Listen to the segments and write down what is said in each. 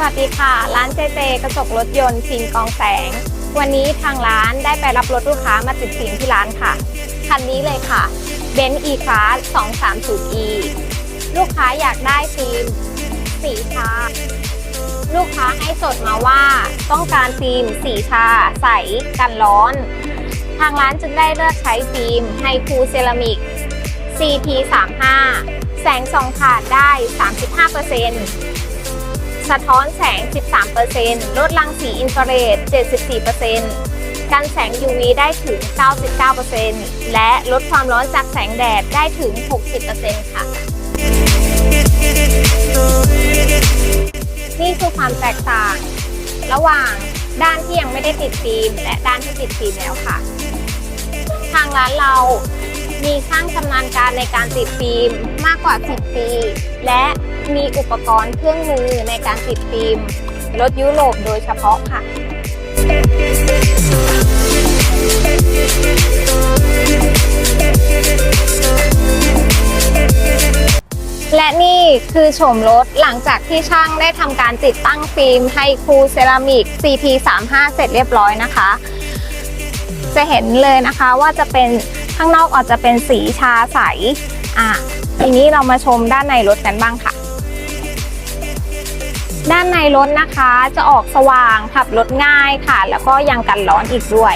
สวัสดีค่ะ ร้านเจเจกระจกรถยนต์ฟิล์มกองแสง วันนี้ทางร้านได้ไปรับรถลูกค้ามาติดฟิล์มที่ร้านค่ะ คันนี้เลยค่ะ b e n z e class 230e ลูกค้าอยากได้ฟิล์มสีชา ลูกค้าให้จดมาว่าต้องการฟิล์มสีชา ใสกันร้อน ทางร้านจึงได้เลือกใช้ฟิล์มไฮพูเซรามิก CP35 แสงส่องผ่านได้ 35% สะท้อนแสง 13%ลดรังสีอินฟราเรด 74%กันแสง UV ได้ถึง 99%และลดความร้อนจากแสงแดดได้ถึง 60%ค่ะ นี่คือความแตกต่าง ระหว่างด้านที่ยังไม่ได้ติดฟิล์มและด้านที่ติดฟิล์มแล้วค่ะ ทางร้านเรา มีช่างชำนาญการในการติดฟิล์มมากกว่า 10 ปี และมีอุปกรณ์เครื่องมือในการติดฟิล์มรถยุโรปโดยเฉพาะค่ะและนี่คือโฉมรถหลังจากที่ช่างได้ทำการติดตั้งฟิล์มไฮคูเซรามิก CP35 เสร็จเรียบร้อยนะคะ จะเห็นเลยนะคะว่าจะเป็น ข้างนอกอาจจะเป็นสีชาใสอะทีนี้เรามาชมด้านในรถกันบ้างค่ะ ด้านในรถนะคะจะออกสว่างขับรถง่ายค่ะ แล้วก็ยังกันร้อนอีกด้วย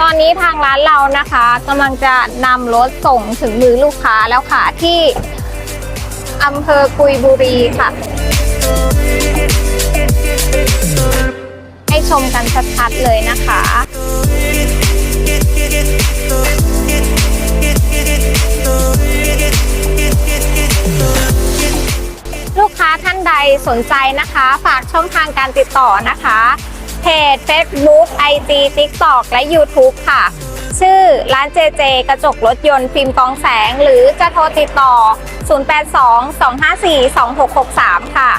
ตอนนี้ทางร้านเรานะคะกำลังจะนำรถส่งถึงมือลูกค้าแล้วค่ะที่อำเภอกุยบุรีค่ะ ชมกันชัดๆเลยนะคะลูกค้าท่านใดสนใจนะคะ ฝากช่องทางการติดต่อนะคะ เพจ Facebook IG TikTok และ YouTube ค่ะ ชื่อร้านเจเจกระจกรถยนต์ฟิล์มกองแสง หรือจะโทรติดต่อ 082 254 2663 ค่ะ